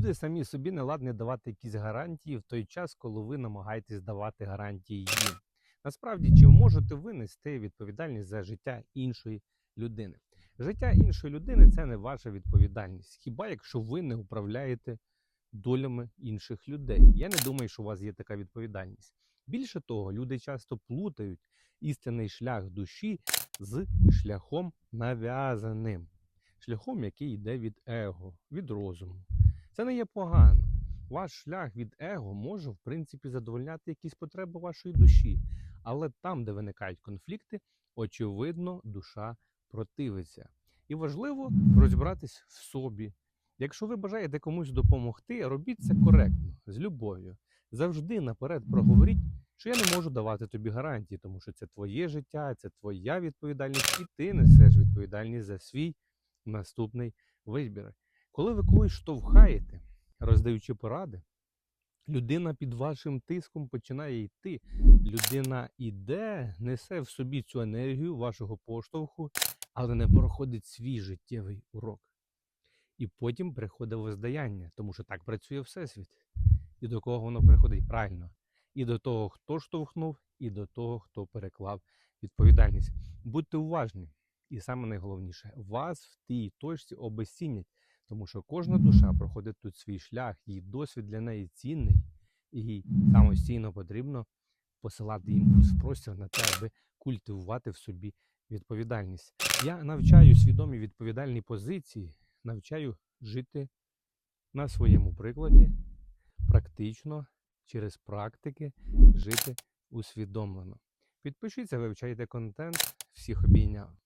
Люди самі собі не ладні давати якісь гарантії в той час, коли ви намагаєтесь давати гарантії їм. Насправді, чи можете ви нести відповідальність за життя іншої людини? Життя іншої людини це не ваша відповідальність. Хіба якщо ви не управляєте долями інших людей? Я не думаю, що у вас є така відповідальність. Більше того, люди часто плутають істинний шлях душі з шляхом нав'язаним, шляхом, який йде від его, від розуму. Це не є погано. Ваш шлях від его може, в принципі, задовольняти якісь потреби вашої душі. Але там, де виникають конфлікти, очевидно, душа противиться. І важливо розібратись в собі. Якщо ви бажаєте комусь допомогти, робіть це коректно, з любов'ю. Завжди наперед проговоріть, що я не можу давати тобі гарантії, тому що це твоє життя, це твоя відповідальність, і ти несеш відповідальність за свій наступний вибір. Коли ви когось штовхаєте, роздаючи поради, людина під вашим тиском починає йти. Людина іде, несе в собі цю енергію вашого поштовху, але не проходить свій життєвий урок. І потім приходить воздаяння, тому що так працює Всесвіт. І до кого воно приходить правильно. І до того, хто штовхнув, і до того, хто переклав відповідальність. Будьте уважні. І саме найголовніше, вас в тій точці обесцінять, тому що кожна душа проходить тут свій шлях, її досвід для неї цінний, і їй самостійно потрібно посилати імпульс в простір на те, аби культивувати в собі відповідальність. Я навчаю свідомі відповідальні позиції, навчаю жити на своєму прикладі, практично, через практики, жити усвідомлено. Підпишіться, вивчайте контент, всіх обійняв.